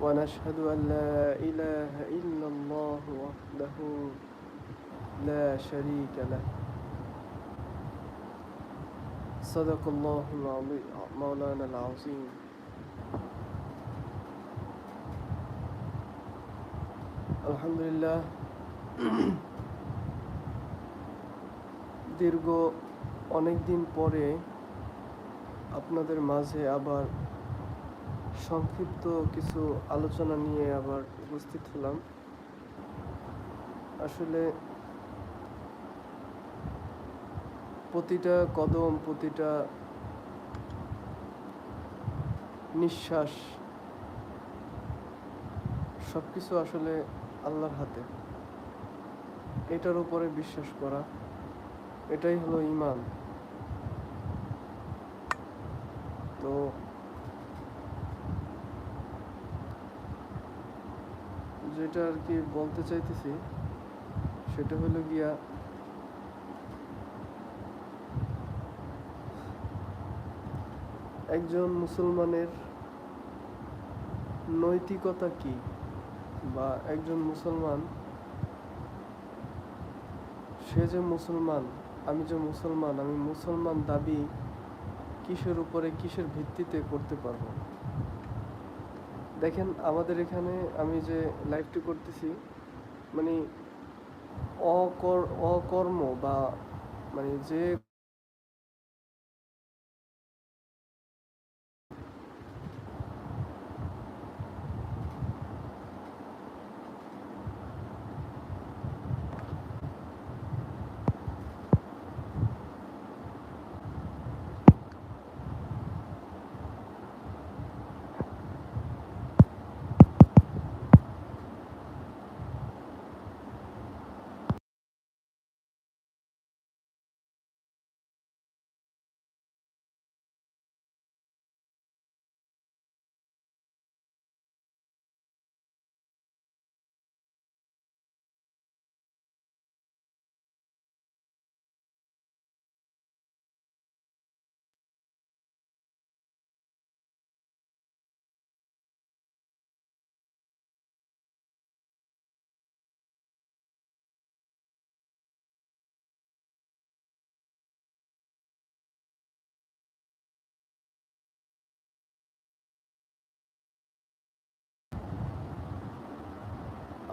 ونشهد أن لا إله إلا الله وحده لا شريك له. صدق الله مولانا العظيم. الحمد لله দীর্ঘ অনেক দিন পরে আপনাদের মাঝে আবার সংক্ষিপ্ত কিছু আলোচনা নিয়ে আবার উপস্থিত হলাম। আসলে প্রতিটা কদম, প্রতিটা নিঃশ্বাস সব কিছু আসলে আল্লাহর হাতে। এটার উপরে বিশ্বাস করা, এটাই হলো ইমান তো যেটা আর কি বলতে চাইতেছি, সেটা হলো গিয়া, একজন মুসলমানের নৈতিকতা কি? বা একজন মুসলমান, সে যে মুসলমান, আমি যে মুসলমান, আমি মুসলমান দাবি কিসের উপরে কিসের ভিত্তিতে করতে পারব? দেখেন আমাদের এখানে আমি যে লাইভটি করতেছি মানে অকর অকর্ম বা মানে যে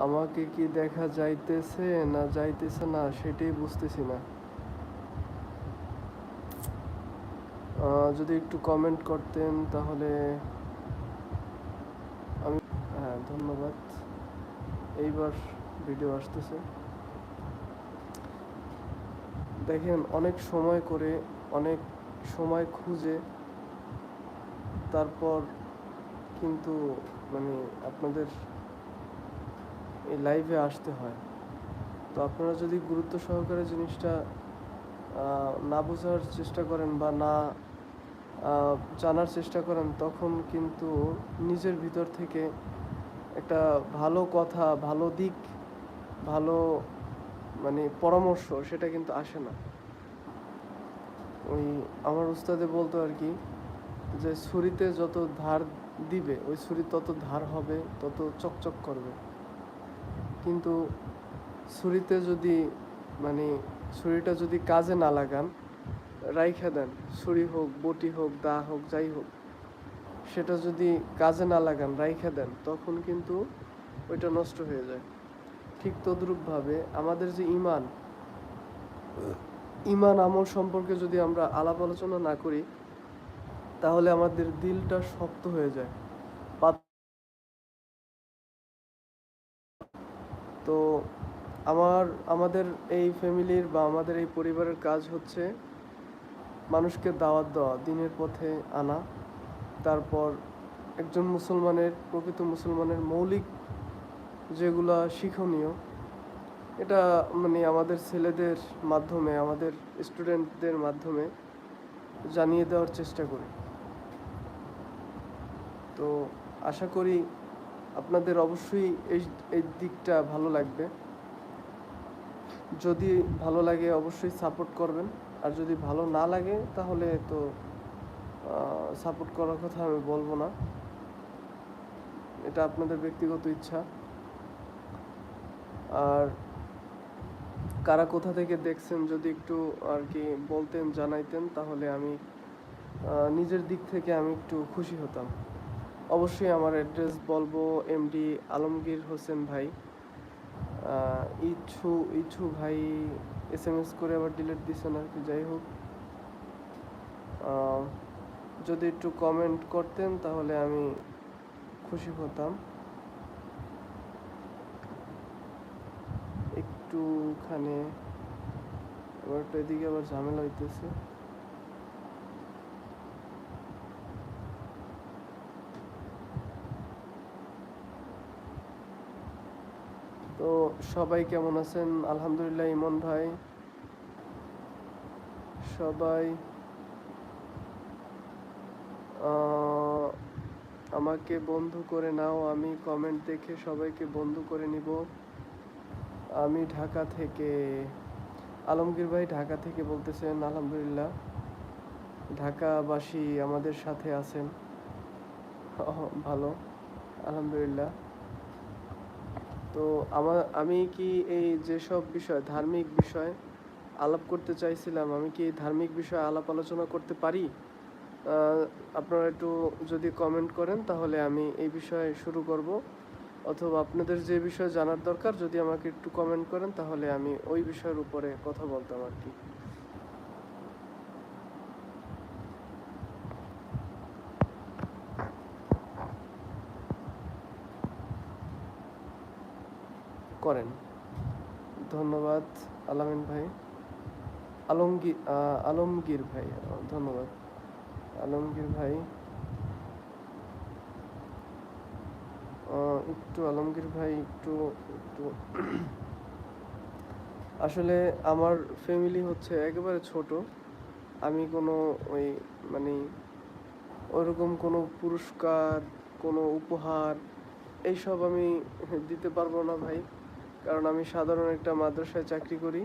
আমাকে কি দেখা যাইতেছে না যাইতেছে না সেটাই বুঝতেছি না। যদি একটু কমেন্ট করতেন তাহলে আমি হ্যাঁ ধন্যবাদ। এইবার ভিডিও আসতেছে। দেখেন, অনেক সময় করে, অনেক সময় খুঁজে, তারপর কিন্তু মানে আপনাদের এই লাইভে আসতে হয়। তো আপনারা যদি গুরুত্ব সহকারে জিনিসটা না বোঝার চেষ্টা করেন বা না জানার চেষ্টা করেন, তখন কিন্তু নিজের ভিতর থেকে একটা ভালো কথা, ভালো দিক, ভালো মানে পরামর্শ, সেটা কিন্তু আসে না। ওই আমার উস্তাদে বলতো আর কি যে ছুরিতে যত ধার দিবে, ওই ছুরি তত ধার হবে, তত চকচক করবে। কিন্তু ছুরিতে যদি মানে ছুরিটা যদি কাজে না লাগান, রাইখা দেন, ছুরি হোক, বটি হোক, দা হোক, যাই হোক, সেটা যদি কাজে না লাগান, রাইখা দেন, তখন কিন্তু ওইটা নষ্ট হয়ে যায়। ঠিক তদ্রূপভাবে আমাদের যে ইমান ইমান আমল সম্পর্কে যদি আমরা আলাপ আলোচনা না করি, তাহলে আমাদের দিলটা শক্ত হয়ে যায়। তো আমার, আমাদের এই ফ্যামিলির বা আমাদের এই পরিবারের কাজ হচ্ছে মানুষকে দাওয়াত দেওয়া, দিনের পথে আনা। তারপর একজন মুসলমানের, প্রকৃত মুসলমানের মৌলিক যেগুলা শিক্ষণীয়, এটা মানে আমাদের ছেলেদের মাধ্যমে, আমাদের স্টুডেন্টদের মাধ্যমে জানিয়ে দেওয়ার চেষ্টা করি। তো আশা করি আপনাদের অবশ্যই এই এই দিকটা ভালো লাগবে। যদি ভালো লাগে অবশ্যই সাপোর্ট করবেন। আর যদি ভালো না লাগে, তাহলে তো সাপোর্ট করার কথা আমি বলব না। এটা আপনাদের ব্যক্তিগত ইচ্ছা। আর কারা কোথা থেকে দেখছেন, যদি একটু আর কি বলতেন, জানাইতেন, তাহলে আমি নিজের দিক থেকে আমি একটু খুশি হতাম। অবশ্যই আমার অ্যাড্রেস বলব এমডি আলমগীর হোসেন ভাই। ইচ্ছু ইচ্ছু ভাই এস এম এস করে আবার ডিলিট দিছেন আর কি, যাই হোক। যদি একটু কমেন্ট করতেন তাহলে আমি খুশি হতাম। একটুখানে, আবার একটু এদিকে আবার ঝামেলা হইতেছে। তো সবাই কেমন আছেন? আলহামদুলিল্লাহ, ইমন ভাই। সবাই আমাকে বন্ধু করে নাও, আমি কমেন্ট দেখে সবাইকে বন্ধু করে নিব। আমি ঢাকা থেকে, আলমগীর ভাই ঢাকা থেকে বলতেছেন, আলহামদুলিল্লাহ। ঢাকাবাসী আমাদের সাথে আছেন। ভালো, আলহামদুলিল্লাহ। তো আমার, আমি কি এই যেসব বিষয়, ধার্মিক বিষয় আলাপ করতে চাইছিলাম, আমি কি ধার্মিক বিষয়ে আলাপ আলোচনা করতে পারি? আপনারা একটু যদি কমেন্ট করেন, তাহলে আমি এই বিষয়ে শুরু করব। অথবা আপনাদের যে বিষয় জানার দরকার, যদি আমাকে একটু কমেন্ট করেন, তাহলে আমি ওই বিষয়ের উপরে কথা বলতাম আর কি। করেন। ধন্যবাদ, আলামিন ভাই। আলমগীর আলমগীর ভাই ধন্যবাদ। আলমগীর ভাই। একটু আলমগীর ভাই, একটু একটু আসলে আমার ফ্যামিলি হচ্ছে একেবারে ছোট। আমি কোনো ওই মানে ওরকম কোনো পুরস্কার, কোনো উপহার, এইসব আমি দিতে পারব না ভাই। কারণ আমি সাধারণ একটা মাদ্রাসায় চাকরি করি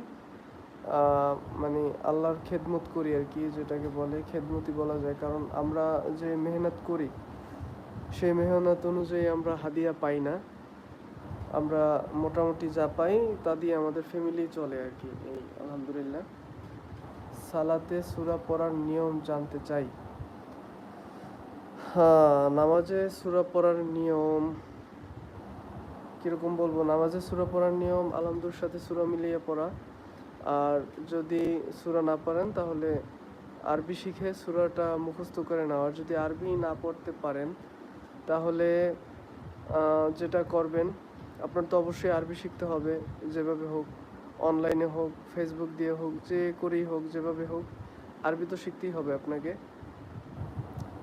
মানে আল্লাহর খেদমত করি আর কি, যেটাকে বলে খেদমতি বলা যায়। কারণ আমরা যে মেহনত করি, সেই মেহনত অনুযায়ী আমরা হাদিয়া পাই না। আমরা মোটামুটি যা পাই তা দিয়ে আমাদের ফ্যামিলি চলে আর কি, এই আলহামদুলিল্লাহ। সালাতে সুরা পড়ার নিয়ম জানতে চাই। হ্যাঁ নামাজে সুরা পড়ার নিয়ম কীরকম বলব? নামাজে সূরা পড়ার নিয়ম আলহামদুর সাথে সূরা মিলিয়ে পড়া। আর যদি সূরা না পারেন তাহলে আরবি শিখে সূরাটা মুখস্থ করে নেওয়া যদি আরবি না পড়তে পারেন, তাহলে যেটা করবেন, আপনার তো অবশ্যই আরবি শিখতে হবে, যেভাবে হোক, অনলাইনে হোক, ফেসবুক দিয়ে হোক, যে করেই হোক, যেভাবে হোক, আরবি তো শিখতেই হবে আপনাকে।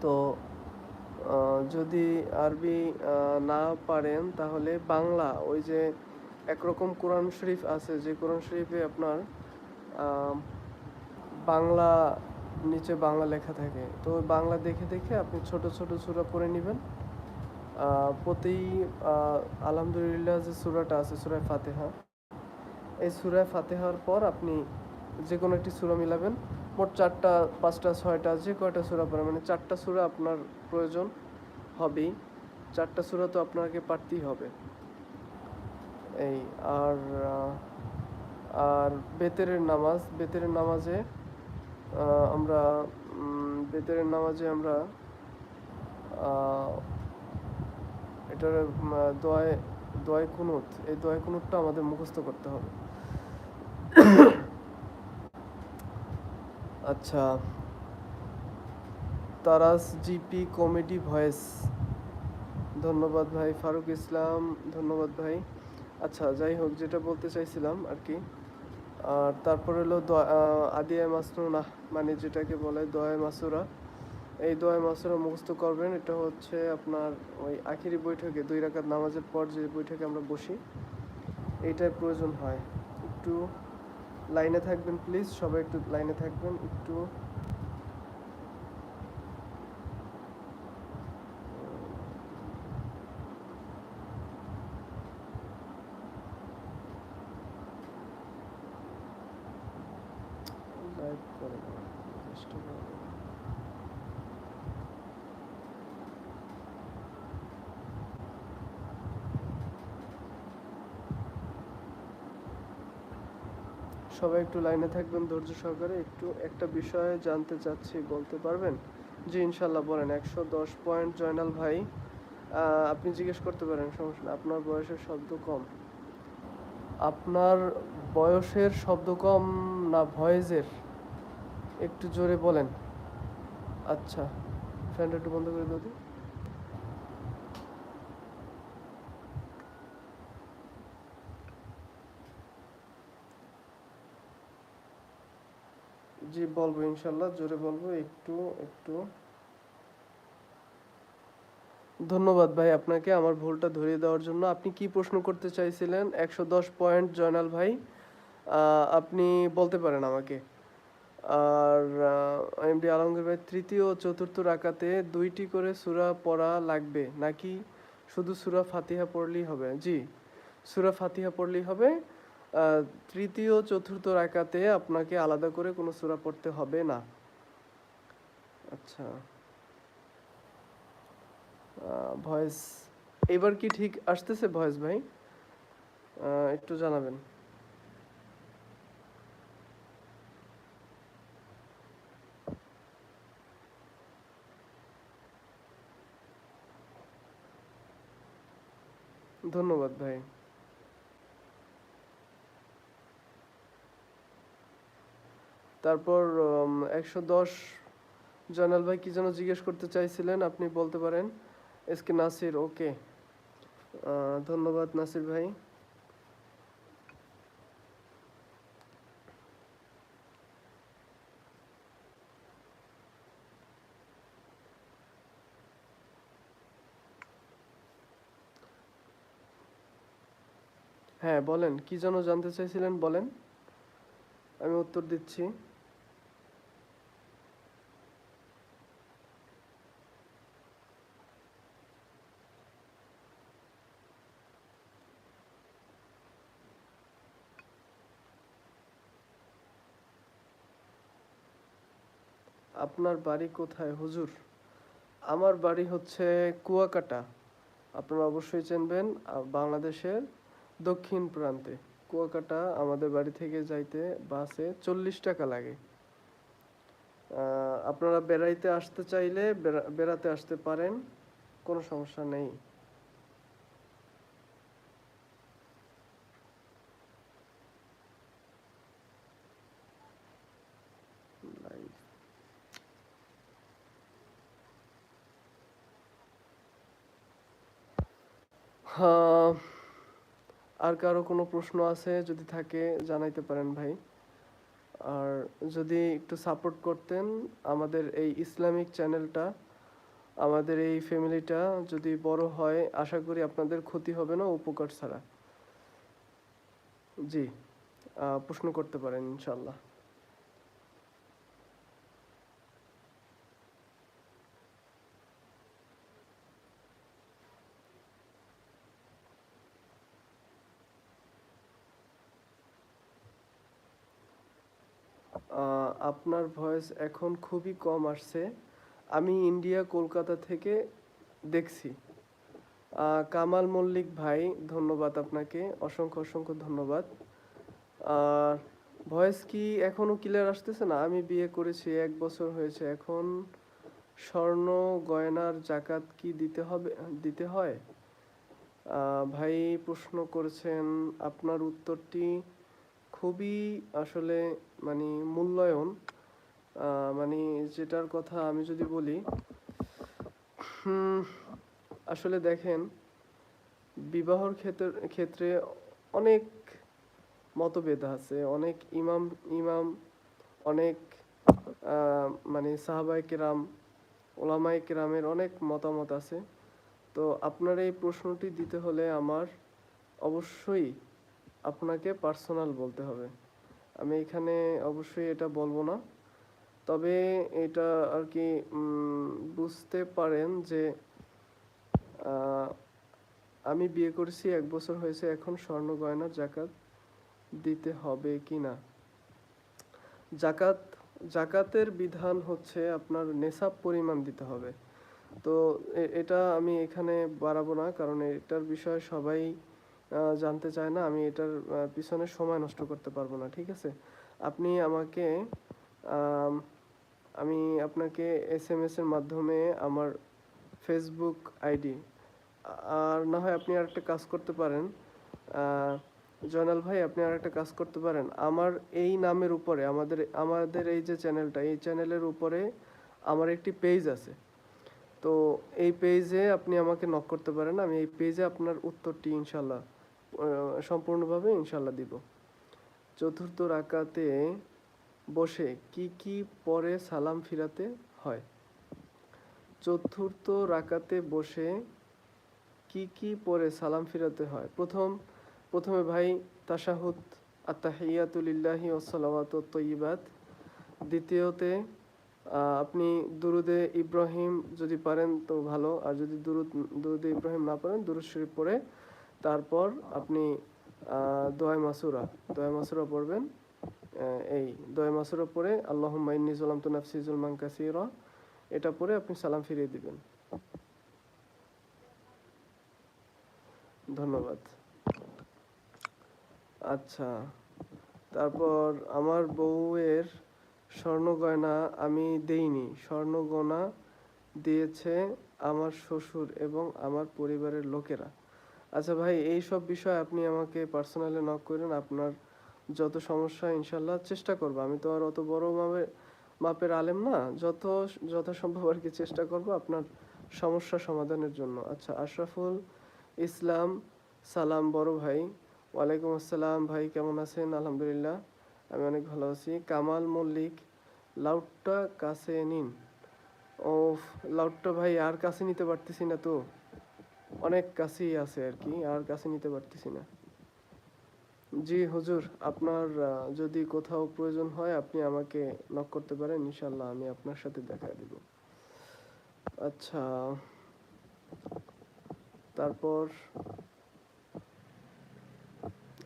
তো যদি আরবি না পারেন, তাহলে বাংলা, ওই যে একরকম কোরআন শরীফ আছে, যে কোরআন শরীফে আপনার বাংলা, নিচে বাংলা লেখা থাকে। তো বাংলা দেখে দেখে আপনি ছোট ছোট সূরা পড়ে নেবেন। প্রতি আলহামদুলিল্লাহ যে সূরাটা আছে, সুরায় ফাতেহা, এই সূরা ফাতেহার পর আপনি যে কোনো একটি সূরা মিলাবেন। মোট চারটা, পাঁচটা, ছয়টা, যে কয়টা সূরা পড়েন মানে চারটা সূরা আপনার প্রয়োজন হবেই। চারটা সূরা তো আপনাকে পারতেই হবে। এই আর আর বেতেরের নামাজ, বেতেরের নামাজে আমরা বেতেরের নামাজে আমরা এটার দয় দয় কুনুত, এই দয় কুনুতটা আমাদের মুখস্থ করতে হবে। আচ্ছা। তারাস জিপি কমেডি ভয়েস। ধন্যবাদ ভাই, ফারুক ইসলাম, ধন্যবাদ ভাই। আচ্ছা যাই হোক, যেটা বলতে চাইছিলাম আর কি। আর তারপর হলো দোয়া- আদিয়া মাসনুনা মানে যেটাকে বলে দোয়ায় মাসুরা। এই দোয়ায় মাসুরা মুখস্থ করবেন, এটা হচ্ছে আপনার ওই আখিরি বৈঠকে, দুই রাকাত নামাজের পর যে বৈঠকে আমরা বসি, এইটার প্রয়োজন হয়। একটু লাইনে থাকবেন প্লিজ সবাই একটু লাইনে থাকবেন একটু লাইভ করে দেওয়ার চেষ্টা করব। সবাই একটু লাইনে থাকবেন, ধৈর্য সহকারে একটু একটা বিষয়ে জানতে চাচ্ছি, বলতে পারবেন? জি, ইনশাল্লাহ বলেন, একশো দশ পয়েন্ট জয়নাল ভাই আপনি জিজ্ঞেস করতে পারেন, সমস্যা নেই, আপনার বয়সের শব্দ কম। আপনার বয়সের শব্দ কম না ভয়েসের? একটু জোরে বলেন। আচ্ছা ফ্যানটা একটু বন্ধ করে দাও জি বলব ইনশাল্লাহ, জোরে বলব, একটু একটু। ধন্যবাদ ভাই আপনাকে আমার ভুলটা ধরিয়ে দেওয়ার জন্য। আপনি কি প্রশ্ন করতে চাইছিলেন? একশো দশ পয়েন্ট জয়নাল ভাই। আপনি বলতে পারেন আমাকে। আর এমডি আলমগীর ভাই, তৃতীয় ও চতুর্থ রাকাতে দুইটি করে সুরা পড়া লাগবে। নাকি শুধু সুরা ফাতিহা পড়লেই হবে? জি, সুরা ফাতিহা পড়লেই হবে। তৃতীয়, চতুর্থ রাকাতে আপনাকে আলাদা করে কোনো সূরা পড়তে হবে না। আচ্ছা। ভয়েস, এবার কি ঠিক আসতেছে ভয়েস ভাই? একটু জানাবেন। ধন্যবাদ ভাই। তারপর একশো দশ জয়নাল ভাই কি যেন জিজ্ঞেস করতে চাইছিলেন, আপনি বলতে পারেন। S K Nasir, okay. ধন্যবাদ নাসির ভাই। হ্যাঁ বলেন, কি যেন জানতে চাইছিলেন, বলেন। আমি উত্তর দিচ্ছি। আপনার বাড়ি কোথায়? হুজুর, আমার বাড়ি হচ্ছে কুয়াকাটা। আপনারা অবশ্যই চিনবেন বাংলাদেশের দক্ষিণ প্রান্তে। কুয়াকাটা আমাদের বাড়ি থেকে যাইতে বাসে চল্লিশ টাকা লাগে। আপনারা বেড়াইতে আসতে চাইলে বেড়াতে আসতে পারেন, কোনো সমস্যা নেই Live. হ্যাঁ, আর কারও কোনো প্রশ্ন আছে যদি থাকে, জানাইতে পারেন ভাই। আর যদি একটু সাপোর্ট করতেন, আমাদের এই ইসলামিক চ্যানেলটা আমাদের এই ফ্যামিলিটা যদি বড় হয়, আশা করি আপনাদের ক্ষতি হবে না, উপকার ছাড়া। জি প্রশ্ন করতে পারেন ইনশাল্লাহ আপনার ভয়েস এখন খুবই কম আসছে। আমি ইন্ডিয়া, কলকাতা থেকে দেখছি। কামাল মল্লিক ভাই, ধন্যবাদ আপনাকে। অসংখ্য অসংখ্য ধন্যবাদ। আর ভয়েস কি এখনও ক্লিয়ার আসতেছে না? আমি বিয়ে করেছি, এক বছর হয়েছে এখন। স্বর্ণ, গয়নার জাকাত কি দিতে হবে, দিতে হয়? ভাই প্রশ্ন করেছেন, আপনার উত্তরটি খুবই আসলে মানে মূল্যায়ন মানে যেটার কথা আমি যদি বলি আসলে দেখেন, বিবাহর ক্ষেত্রে ক্ষেত্রে অনেক মতভেদ আছে, অনেক ইমাম ইমাম, অনেক মানে সাহাবাই কেরাম ওলামাই কেরামের অনেক মতামত আছে। তো আপনার এই প্রশ্নটি দিতে হলে আমার অবশ্যই আপনাকে পার্সোনাল বলতে হবে। আমি এখানে অবশ্যই এটা বলব না। তবে এটা আর কি বুঝতে পারেন যে আমি বিয়ে করেছি, এক বছর হয়েছে, এখন স্বর্ণ গয়নার জাকাত দিতে হবে কি না? জাকাত, জাকাতের বিধান হচ্ছে আপনার নেশাব পরিমাণ দিতে হবে। তো এটা আমি এখানে বাড়াবো না, কারণ এটার বিষয়ে সবাই জানতে চায় না আমি এটার পিছনে সময় নষ্ট করতে পারব না ঠিক আছে? আপনি আমাকে আম, আপনাকে এস এম এস এর মাধ্যমে আমার ফেসবুক আইডি আর না হয় আপনি আরেকটা কাজ করতে পারেন জয়নাল ভাই আপনি আর একটা কাজ করতে পারেন। আমার এই নামের উপরে আমাদের আমাদের এই যে চ্যানেলটা এই চ্যানেলের উপরে আমার একটি পেজ আছে। তো এই পেজে আপনি আমাকে নক করতে পারেন আমি এই পেজে আপনার উত্তরটি ইনশাল্লাহ সম্পূর্ণভাবে ইনশাল্লাহ দিব। চতুর্থ রাকাতে বসে কি কি পরে সালাম ফিরাতে হয়? চতুর্থ রাকাতে বসে কি কি পরে সালাম ফিরাতে হয়? প্রথম, প্রথমে ভাই, তাশাহুদ আত্তাহিয়াতুলিল্লাহি ওসালামাত তৈবাত দ্বিতীয়তে আপনি দুরুদে ইব্রাহিম যদি পারেন তো ভালো, আর যদি দুরুদ, দুরুদে ইব্রাহিম না পারেন, দুরুদ শরীফ পড়ে তারপর আপনি দোয়াই মাসুরা দোয়াই মাসুরা পড়বেন এই দোয়া মাসুরা পড়ে আল্লাহ মাইনি জুলাম তো নাফসি জুলমান কাসিরা, এটা পরে আপনি সালাম ফিরিয়ে দিবেন। ধন্যবাদ। আচ্ছা তারপর আমার বউয়ের স্বর্ণ গয়না আমি দেইনি। স্বর্ণ গয়না দিয়েছে আমার শ্বশুর এবং আমার পরিবারের লোকেরা। আচ্ছা ভাই এই সব বিষয় আপনি আমাকে পার্সোনালি নক করেন, আপনার যত সমস্যা ইনশাল্লাহ চেষ্টা করব। আমি তো আর অত বড় মাপের মাপের আলেম না, যত, যথাসম্ভব আর কি চেষ্টা করব আপনার সমস্যা সমাধানের জন্য। আচ্ছা আশরাফুল ইসলাম, সালাম বড় ভাই। ওয়ালাইকুম আসসালাম ভাই, কেমন আছেন? আলহামদুলিল্লাহ, আমি অনেক ভালো আছি। কামাল মল্লিক, লাউডটা কাছে নিন। ও লাউডটা ভাই আর কাছে নিতে পারতেছি না তো। অনেক কাছেই আছে আর কি, আর কাছে নিতে পারতেছি না। জি হুজুর, আপনার যদি কোথাও প্রয়োজন হয় আপনি আমাকে নক করতে পারেন ইনশাল্লাহ আমি আপনার সাথে দেখা দিব। আচ্ছা তারপর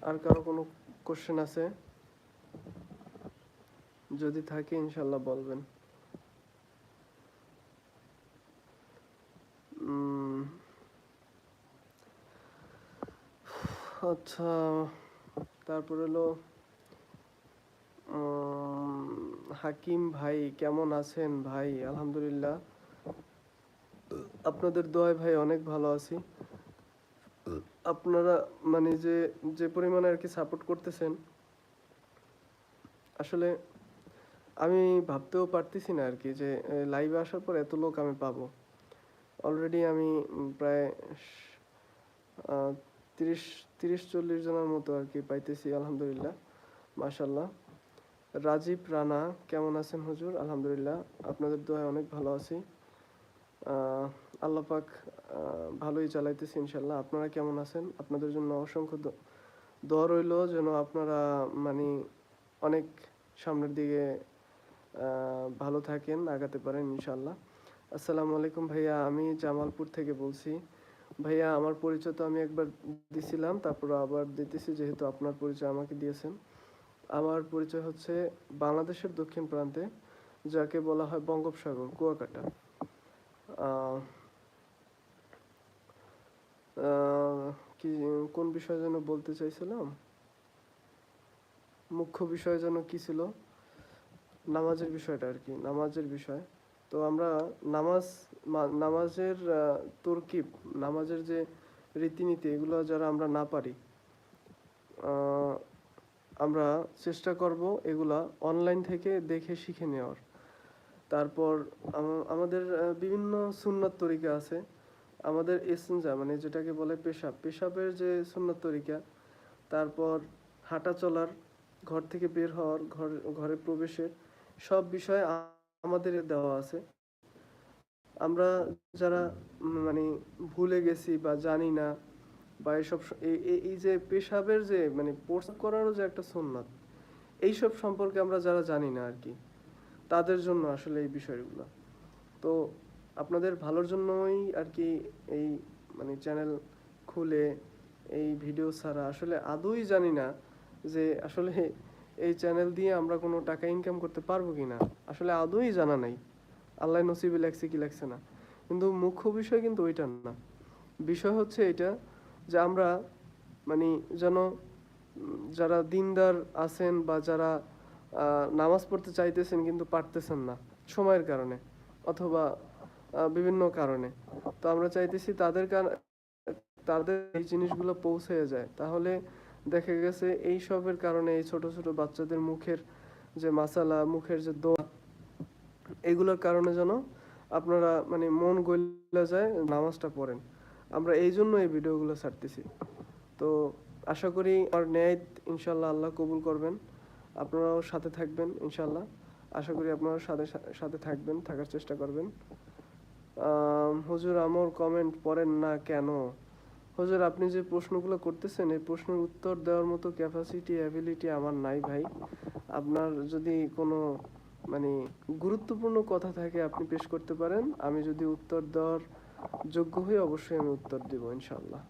আর কারও কোনো কোশ্চেন আছে? যদি থাকে ইনশাল্লাহ বলবেন। আচ্ছা তারপর হলো হাকিম ভাই কেমন আছেন ভাই? আলহামদুলিল্লাহ। আপনাদের দোয়ায় ভাই অনেক ভালো আছি। আপনারা মানে যে যে পরিমাণে আর কি সাপোর্ট করতেছেন, আসলে আমি ভাবতেও পারতেছি না আর কি যে লাইভে আসার পর এত লোক আমি পাবো। অলরেডি আমি প্রায় তিরিশ তিরিশ চল্লিশ জনের মতো আর কি পাইতেছি আলহামদুলিল্লাহ। মাশাল্লাহ রাজীব রানা কেমন আছেন হুজুর? আলহামদুলিল্লাহ আপনাদের দোয়ায় অনেক ভালো আছি। আহ, আল্লাহ পাক ভালোই চালাইতেছি ইনশাল্লাহ আপনারা কেমন আছেন? আপনাদের জন্য অসংখ্য দোয়া রইল যেন আপনারা মানে অনেক সামনের দিকে ভালো থাকেন আগাতে পারেন ইনশাল্লাহ আসসালামু আলাইকুম ভাইয়া আমি জামালপুর থেকে বলছি। ভাইয়া, আমার পরিচয় তো আমি একবার দিছিলাম, তারপর আবার দিতেছি যেহেতু আপনার পরিচয় আমাকে দিয়েছেন। আমার পরিচয় হচ্ছে বাংলাদেশের দক্ষিণ প্রান্তে, যাকে বলা হয় বঙ্গোপসাগর, কুয়াকাটা। কি, কোন বিষয় যেন বলতে চাইছিলাম? মুখ্য বিষয় যেন কি ছিল? নামাজের বিষয়টা আর কি, নামাজের বিষয়। তো আমরা নামাজ নামাজের তরকিব, নামাজের যে রীতিনীতি, এগুলো যারা আমরা না পারি আমরা চেষ্টা করব এগুলা অনলাইন থেকে দেখে শিখে নেওয়ার। তারপর আমাদের বিভিন্ন সুন্নত তরিকা আছে। আমাদের এসেঞ্জা মানে যেটাকে বলে পেশাব। পেশাবের যে সুন্নত তরিকা, তারপর হাঁটা চলার, ঘর থেকে বের হওয়ার, ঘর, ঘরে প্রবেশের সব বিষয় আমাদের দেওয়া আছে। আমরা যারা মানে ভুলে গেছি বা জানি না বা এসব স- এই যে পেশাবের যে মানে প্রস্তাব করারও যে একটা সুন্নাত এইসব সম্পর্কে আমরা যারা জানি না আর কি, তাদের জন্য আসলে এই বিষয়গুলো। তো আপনাদের ভালোর জন্যই আর কি এই মানে চ্যানেল খুলে এই ভিডিও ছাড়া আসলে আদৌই জানি না যে আসলে এই চ্যানেল দিয়ে আমরা কোনো টাকা ইনকাম করতে পারব কি না? আসলে আদৌই জানা নাই। আল্লাহ নসিবে লেখছে কি লেখছে না। কিন্তু মুখ্য বিষয় কিন্তু ওইটা না। বিষয় হচ্ছে এটা যে আমরা মানে যেন যারা দিনদার আছেন বা যারা নামাজ পড়তে চাইতেছেন কিন্তু পারতেছেন না সময়ের কারণে অথবা বিভিন্ন কারণে। তো আমরা চাইতেছি তাদের তাদের এই জিনিসগুলো পৌঁছে যায়। তাহলে দেখা গেছে এই সবের কারণে এই ছোট ছোট বাচ্চাদের মুখের যে মাসালা, মুখের যে দোয়া, এগুলোর কারণে যেন আপনারা মানে মন গইলা যায় নামাজটা পড়েন। আমরা এই জন্য এই ভিডিওগুলো ছাড়তেছি। তো আশা করি আমার ন্যায় ইনশাল্লাহ আল্লাহ কবুল করবেন। আপনারাও সাথে থাকবেন ইনশাল্লাহ। আশা করি আপনারা সাথে সাথে থাকবেন, থাকার চেষ্টা করবেন। হুজুর আমার কমেন্ট পড়েন না কেন? হুজুর, আপনি যে প্রশ্নগুলো করতেছেন, এই প্রশ্নের উত্তর দেওয়ার মতো ক্যাপাসিটি অ্যাবিলিটি আমার নাই ভাই। আপনার যদি কোনো মানে গুরুত্বপূর্ণ কথা থাকে, আপনি পেশ করতে পারেন। আমি যদি উত্তর দেওয়ার যোগ্য হই, অবশ্যই আমি উত্তর দিব ইনশাল্লাহ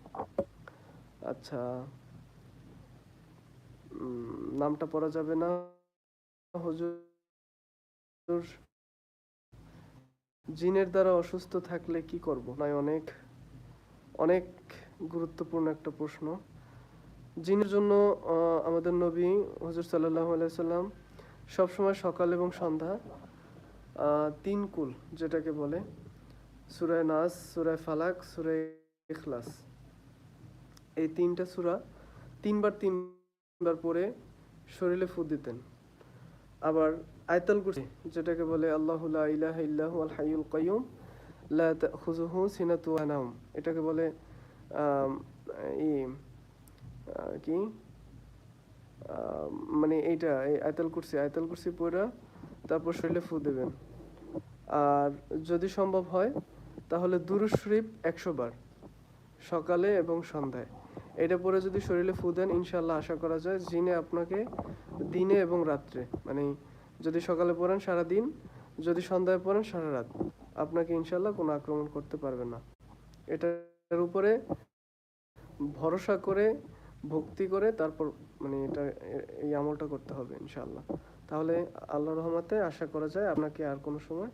আচ্ছা নামটা পড়া যাবে না। হুজুর, জিনের দ্বারা অসুস্থ থাকলে কি করব? নয় অনেক অনেক গুরুত্বপূর্ণ একটা প্রশ্ন। জিনের জন্য আমাদের নবী হজরত সাল্লাহ আলাইসাল্লাম সবসময় সকাল এবং সন্ধ্যা তিন কুল যেটাকে বলে, সুরায় নাস, সুরায় ফালাক, সুরায় ইখলাস। এই তিনটা সুরা তিনবার তিনবার পরে শরীরে ফু দিতেন। আবার আয়তাল কুরসি যেটাকে বলে, আল্লাহু লা ইলাহা ইল্লাহু আল হাইয়ুল কাইয়ুম, লা তাখুযুহু সিনাতু নাওম, এটাকে বলে ই কি? মানে এইটা, এই আয়তাল কুরসি আয়তাল কুরসি পড়া তারপর শরীরে ফু দেবেন। আর যদি সম্ভব হয়, তাহলে দুরুদ শরীফ একশো বার, সকালে এবং সন্ধ্যায়। এটা পরে যদি শরীরে ফু দেন ইনশাল্লাহ আশা করা যায় জিনে আপনাকে দিনে এবং রাত্রে মানে যদি সকালে পড়েন সারা দিন, যদি সন্ধ্যায় পড়েন সারা রাত, আপনাকে ইনশাল্লাহ কোনো আক্রমণ করতে পারবে না। এটার উপরে ভরসা করে, ভক্তি করে তারপর মানে এটা, এই আমলটা করতে হবে ইনশাল্লাহ তাহলে আল্লাহ রহমতে আশা করা যায় আপনাকে আর কোনো সময়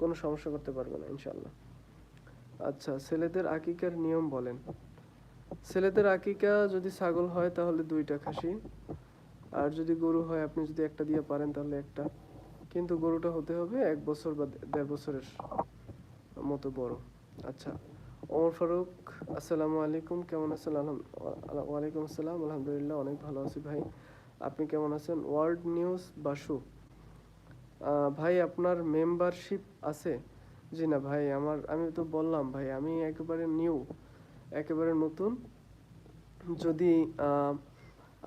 কোনো সমস্যা করতে পারবে না ইনশাল্লাহ আচ্ছা ছেলেদের আকিকার নিয়ম বলেন। ছেলেদের আকিকা যদি ছাগল হয় তাহলে দুইটা খাসি, আর যদি গরু হয় আপনি যদি একটা দিয়ে পারেন তাহলে একটা। কিন্তু গরুটা হতে হবে এক বছর বা দেড় বছরের মতো বড়। আচ্ছা ওমর ফারুক, আসসালামু আলাইকুম, কেমন আছেন? ওয়ালাইকুম আসসালাম, আলহামদুলিল্লাহ, অনেক ভালো আছি ভাই। আপনি কেমন আছেন? ওয়ার্ল্ড নিউজ বাসু ভাই আপনার মেম্বারশিপ আছে? জি না ভাই, আমার, আমি তো বললাম ভাই, আমি একেবারে নিউ, একেবারে নতুন। যদি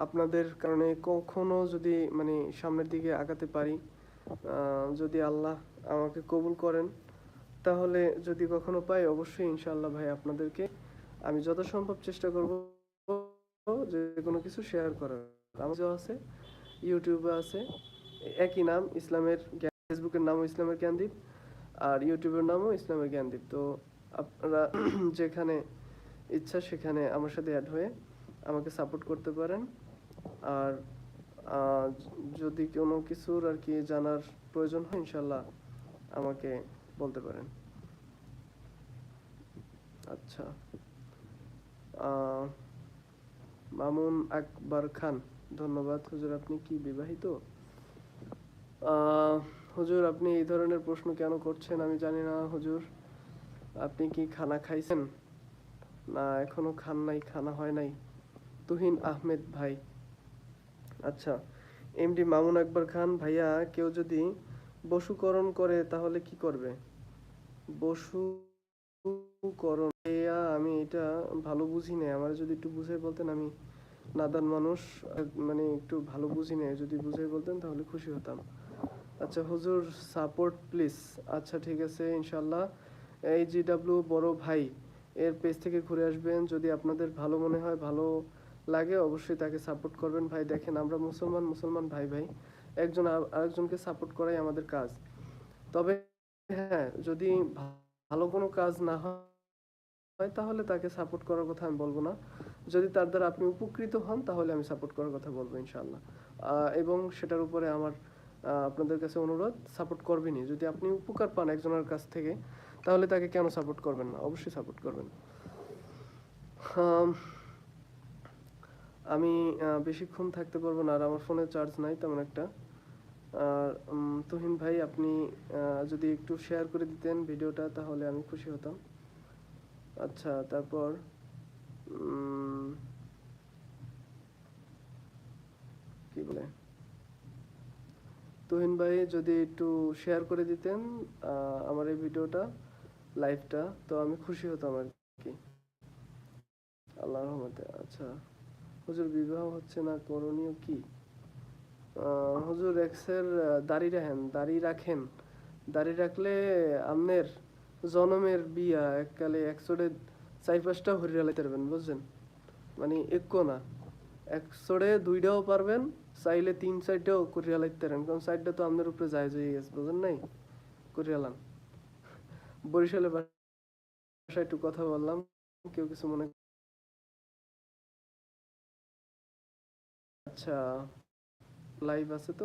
আপনাদের কারণে কখনো যদি মানে সামনের দিকে আগাতে পারি যদি আল্লাহ আমাকে কবুল করেন তাহলে যদি কখনো পাই, অবশ্যই ইনশাল্লাহ ভাই আপনাদেরকে আমি যত সম্ভব চেষ্টা করব যে কোনো কিছু শেয়ার করার। আমার আছে ইউটিউবে আছে, একই নাম, ইসলামের ফেসবুকের নামও ইসলামের জ্ঞানদীপ আর ইউটিউবের নামও ইসলামের জ্ঞানদীপ। তো আপনারা যেখানে ইচ্ছা সেখানে আমার সাথে অ্যাড হয়ে আমাকে সাপোর্ট করতে পারেন। আর যদি কোনো কিছুর আর কি জানার প্রয়োজন হয় ইনশাল্লাহ আমাকে বলতে পারেন। আচ্ছা। মামুন আকবর খান, ধন্যবাদ। হুজুর, আপনি কি বিবাহিত? হুজুর, আপনি এই ধরনের প্রশ্ন কেন করছেন আমি জানি না, হুজুর। আপনি কি খানা খাইছেন? না, এখনও খান নাই, খানা হয় নাই। তুহিন আহমেদ ভাই। আচ্ছা এমডি মামুন আকবর খান, ভাইয়া, কেউ যদি বশুকরণ করে, তাহলে কি করবে? বশুকরণ ভাইয়া আমি এটা ভালো বুঝি না আমার যদি একটু বুঝে বলতেন, আমি নাদান মানুষ মানে একটু ভালো বুঝি না যদি বুঝে বলতেন, তাহলে খুশি হতাম। আচ্ছা হুজুর সাপোর্ট প্লিজ আচ্ছা ঠিক আছে ইনশাল্লাহ এই জি ডাব্লিউ বড় ভাই, এর পেজ থেকে ঘুরে আসবেন। যদি আপনাদের ভালো মনে হয়, ভালো লাগে, অবশ্যই তাকে সাপোর্ট করবেন। ভাই, দেখেন, আমরা মুসলমান মুসলমান ভাই ভাই। একজন আর- আরেকজনকে সাপোর্ট করাই আমাদের কাজ। তবে হ্যাঁ যদি ভালো কোনো কাজ না হয়, তাহলে তাকে সাপোর্ট করার কথা আমি বলব না। যদি তার দ্বারা আপনি উপকৃত হন, তাহলে আমি সাপোর্ট করার কথা বলব ইনশাল্লাহ এবং সেটার উপরে আমার আপনাদের কাছে অনুরোধ সাপোর্ট করবেনই। যদি আপনি উপকার পান একজনের কাছ থেকে, তাহলে তাকে কেন সাপোর্ট করবেন না? অবশ্যই সাপোর্ট করবেন। আমি বেশিক্ষণ থাকতে পারব না, আর আমার ফোনে চার্জ নাই তেমন একটা। আর তুহিন ভাই, আপনি যদি একটু শেয়ার করে দিতেন ভিডিওটা, তাহলে আমি খুশি হতাম। আচ্ছা তারপর কি বলে? তুহিন ভাই, যদি একটু শেয়ার করে দিতেন আমার এই ভিডিওটা লাইভটা তো আমি খুশি হতাম আর কি। আল্লাহর রহমতে আচ্ছা। হুজুর, বিবাহ হচ্ছে না, করণীয় কি? হুজুর এক্সের দাড়ি রাখেন দাড়ি রাখেন। দাড়ি রাখলে আমনের জনমের বিয়া এককালে একশোটে চার পাঁচটা হরিয়া লাইতে পারবেন, বুঝছেন? মানে একো না একশোটে দুইটাও পারবেন, চাইলে তিন চারটাও করিয়া লাইতে পারেন, কারণ চারটা তো আপনার উপরে যায় হয়ে গেছে, বুঝেন নাই? করিয়ালাম বরিশালে বাসায় একটু কথা বললাম, কেউ কিছু মনে আচ্ছা লাইভ আছে তো?